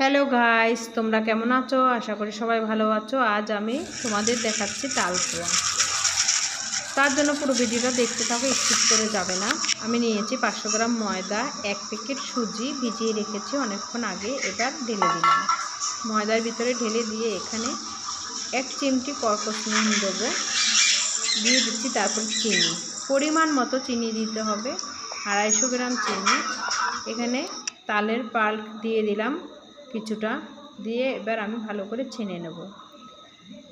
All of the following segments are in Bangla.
হ্যালো গাইস তোমরা কেমন আছো? আশা করি সবাই ভালো আছো। আজ আমি তোমাদের দেখাচ্ছি তাল পোয়া তার জন্য পুরো ভিডিওটা দেখতে থাকো স্কিপ করে যাবে না। আমি নিয়েছি পাঁচশো গ্রাম ময়দা, এক প্যাকেট সুজি ভিজিয়ে রেখেছি অনেকক্ষণ আগে। এবার ঢেলে দিলাম। ময়দার ভিতরে ঢেলে দিয়ে এখানে এক চিমটি কর্কশ নুন দেবো দিয়ে দিচ্ছি তারপর চিনি। পরিমাণ মতো চিনি দিতে হবে। আড়াইশো গ্রাম চিনি। এখানে তালের পাল্প দিয়ে দিলাম। কিছুটা দিয়ে এবার আমি ভালো করে ছেনে নেব।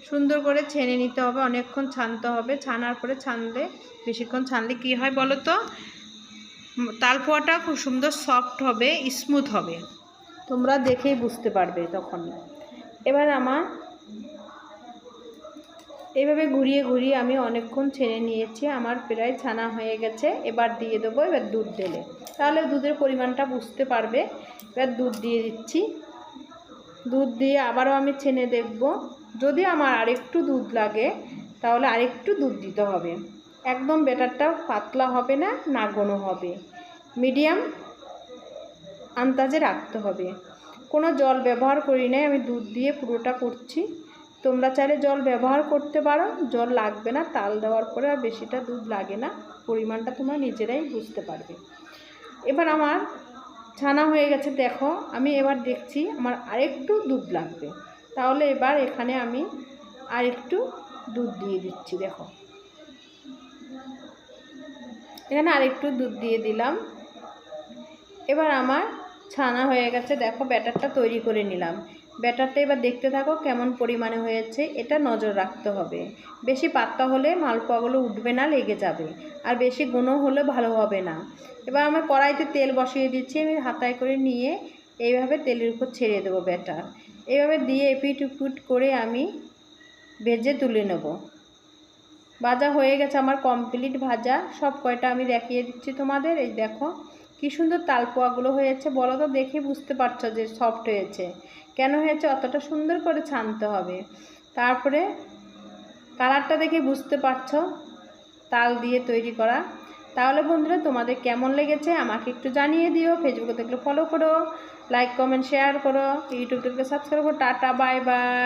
সুন্দর করে ছেনে নিতে হবে, অনেকক্ষণ ছানতে হবে। ছানার পরে ছানলে, বেশিক্ষণ ছানলে কি হয় বলো তো? তালপোয়াটা খুব সুন্দর সফট হবে স্মুথ হবে। তোমরা দেখেই বুঝতে পারবে তখন। এবার আমার এভাবে ঘুরিয়ে ঘুরিয়ে আমি অনেকক্ষণ ছেড়ে নিয়েছি, আমার প্রায় ছানা হয়ে গেছে। এবার দিয়ে দেবো, এবার দুধ ঢেলে। তাহলে দুধের পরিমাণটা বুঝতে পারবে। এবার দুধ দিয়ে দিচ্ছি। দুধ দিয়ে আবারও আমি ছেনে দেখব। যদি আমার আরেকটু দুধ লাগে, তাহলে আরেকটু দুধ দিতে হবে। একদম বেটারটা পাতলা হবে না না ঘন হবে। মিডিয়াম আন্দাজে রাখতে হবে। কোনো জল ব্যবহার করি নাই, আমি দুধ দিয়ে পুরোটা করছি। তোমরা চাইলে জল ব্যবহার করতে পারো, জল লাগবে না, তাল দেওয়ার পরে আর বেশিটা দুধ লাগে না, পরিমাণটা তোমরা নিজেরাই বুঝতে পারবে। এবার আমার ছানা হয়ে গেছে, দেখো। আমি এবার দেখছি আমার আরেকটু দুধ লাগবে। তাহলে এবার এখানে আমি আরেকটু দুধ দিয়ে দিচ্ছি, দেখো। এখানে আরেকটু দুধ দিয়ে দিলাম। এবার আমার ছানা হয়ে গেছে। দেখো, ব্যাটারটা তৈরি করে নিলাম। ব্যাটারটা এবার দেখতে থাকো কেমন পরিমাণে হয়েছে। এটা নজর রাখতে হবে। বেশি পাতলা হলে মালপোয়াগুলো উঠবে না, লেগে যাবে। আর বেশি গুঁড়ো হলে ভালো হবে না। এবার আমার কড়াইতে তেল বসিয়ে দিচ্ছি। আমি হাতায় করে নিয়ে এইভাবে তেলের উপর ছেড়ে দেবো ব্যাটার। এইভাবে দিয়ে এপিট উপিট করে আমি ভেজে তুলে নেব। ভাজা হয়ে গেছে আমার কমপ্লিট ভাজা। সব কয়টা আমি দেখিয়ে দিচ্ছি তোমাদের। এই দেখো কি সুন্দর তালপোয়াগুলো হয়েছে বলো তো, দেখে বুঝতে পারছ যে সফট হয়েছে। কেন হয়েছে? অতটা সুন্দর করে ছানতে হবে। তারপরে কালারটা দেখে বুঝতে পারছ, তাল দিয়ে তৈরি করা। তাহলে বন্ধুরা, তোমাদের কেমন লেগেছে? আমাকে একটু জানিয়ে দিও। ফেসবুকে দেখলে ফলো করো লাইক কমেন্ট শেয়ার করো। ইউটিউব থেকে সাবস্ক্রাইব করো। Tata bye bye